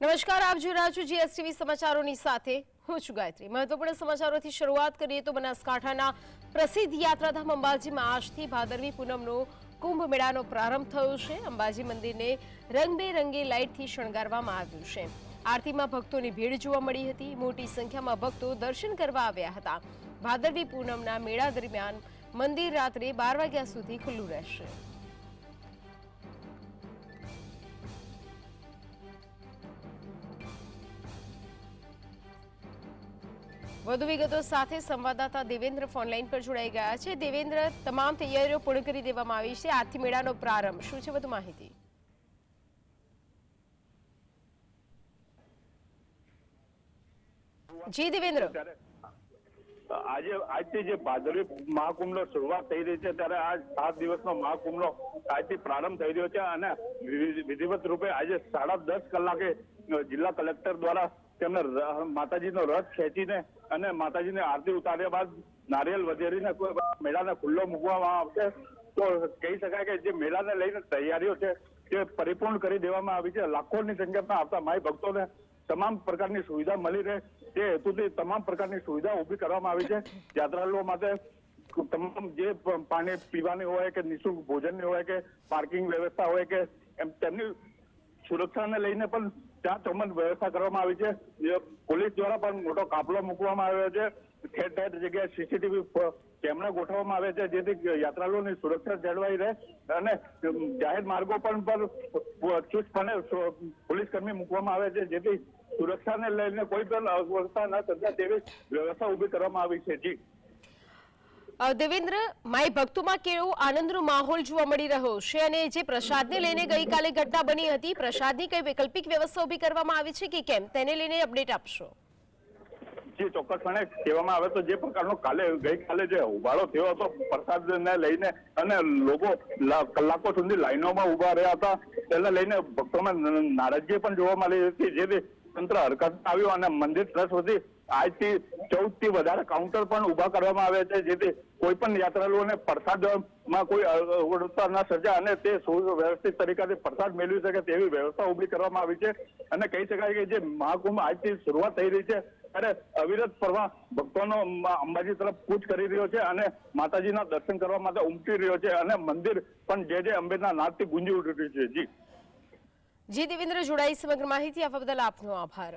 નમસ્કાર, આપ જોઈ રહ્યા છો જીએસટીવી સમાચારોની સાથે. હું છું ગાયત્રી. મહત્વપૂર્ણ સમાચારોથી શરૂઆત કરીએ તો બનાસકાંઠાના પ્રસિદ્ધ યાત્રાધામ અંબાજીમાં આજથી ભાદરવી પૂનમનો કુંભ મેળાનો પ્રારંભ થયો છે. અંબાજી મંદિરને રંગબેરંગી લાઇટથી શણગારવામાં આવ્યું છે. આરતીમાં ભક્તોની ભીડ જોવા મળી હતી. મોટી સંખ્યામાં ભક્તો દર્શન કરવા આવ્યા હતા. ભાદરવી પૂનમના મેળા દરમિયાન મંદિર રાત્રે બાર વાગ્યા સુધી ખુલ્લું રહેશે. વધુ વિગતો સાથે સંવાદદાતા દેવેન્દ્ર ફોનલાઈન પર જોડાઈ ગયા છે. દેવેન્દ્ર, તમામ તૈયારીઓ પૂર્ણ કરી દેવામાં આવી છે. આજથી મેળાનો પ્રારંભ. શું છે વધુ માહિતી? જી, દેવેન્દ્ર. આજે, આજથી જે ભાદરવી મહાકુંભનો શરૂઆત થઈ રહી છે, ત્યારે આ સાત દિવસનો મહાકુંભનો આજથી પ્રારંભ થઈ રહ્યો છે અને વિધિવત રૂપે આજે સાડા દસ કલાકે જિલ્લા કલેક્ટર દ્વારા તેમને માતાજીનો રથ ખેંચીને અને માતાજીને આરતી ઉતાર્યા બાદ નારિયેલ વધેરીને મેળાને ખુલ્લો મૂકવામાં આવશે. તો કહી શકાય કે જે મેળાને લઈને તૈયારીઓ છે, તે પરિપૂર્ણ કરી દેવામાં આવી છે. લાખોની સંખ્યામાં આવતા માય ભક્તોને તમામ પ્રકારની સુવિધા મળી રહે. તે હેતુથી તમામ પ્રકારની સુવિધા ઊભી કરવામાં આવી છે. યાત્રાળુઓ માટે તમામ જે પાણી પીવાની હોય કે નિઃશુલ્ક ભોજનની હોય કે પાર્કિંગ વ્યવસ્થા હોય કે એમ, તેમની સુરક્ષાને લઈને પણ ત્યાં ચોમન વ્યવસ્થા કરવામાં આવી છે. પોલીસ દ્વારા પણ મોટો કાફલો મૂકવામાં આવ્યો છે. ઠેર ઠેર જગ્યાએ સીસીટીવી કેમેરા ગોઠવવામાં આવે છે, જેથી યાત્રાળુઓની સુરક્ષા જળવાઈ રહે અને જાહેર માર્ગો પણ પર ચુસ્તપણે પોલીસ કર્મી મૂકવામાં આવે છે, જેથી સુરક્ષાને લઈને કોઈ પણ અવસ્થા ન થતા તેવી વ્યવસ્થા ઊભી કરવામાં આવી છે. જી. દેવેન્દ્ર, માય ભક્તોમાં કેવો આનંદનો માહોલ જોવા મળી રહ્યો છે અને જે પ્રસાદને લઈને ગઈકાલે ઘટના બની હતી, પ્રસાદની કઈ વૈકલ્પિક વ્યવસ્થા ઊભી કરવામાં આવી છે કે કેમ? તેને લઈને અપડેટ આપશો. જે ચોક્કસપણે કહેવામાં આવે તો જે પ્રકારનો કાલે, ગઈકાલે જે ઉભાડો થયો હતો, પ્રસાદને લઈને અને લોકો કલાકો સુધી લાઈનોમાં ઊભા રહ્યા હતા, તેને લઈને ભક્તોમાં નારાજગી પણ જોવા મળી હતી. જેથી તંત્ર હરકતમાં આવ્યું અને મંદિર ટ્રસ્ટ વતી આજથી ચૌદથી વધારે કાઉન્ટર પણ ઊભા કરવામાં આવે છે, જેથી કોઈ પણ યાત્રાળુઓને પ્રસાદમાં કોઈ અગવડતા ન સર્જાય અને તે સુવ્યવસ્થિત તરીકેથી પ્રસાદ મેળવી શકે તેવી વ્યવસ્થા ઊભી કરવામાં આવી છે. અને કહી શકાય કે જે મહાકુંભ આજથી શરૂઆત થઈ રહી છે, ત્યારે અવિરત પ્રવાહ ભક્તોનો અંબાજી તરફ કૂચ કરી રહ્યો છે અને માતાજીના દર્શન કરવા માટે ઉમટી રહ્યો છે અને મંદિર પણ જે જે અંબેના નાદથી ગુંજી ઉઠી રહ્યું છે. જી. જી દેવેન્દ્ર જોડાઈ સમગ્ર માહિતી આપવા બદલ આપનો આભાર.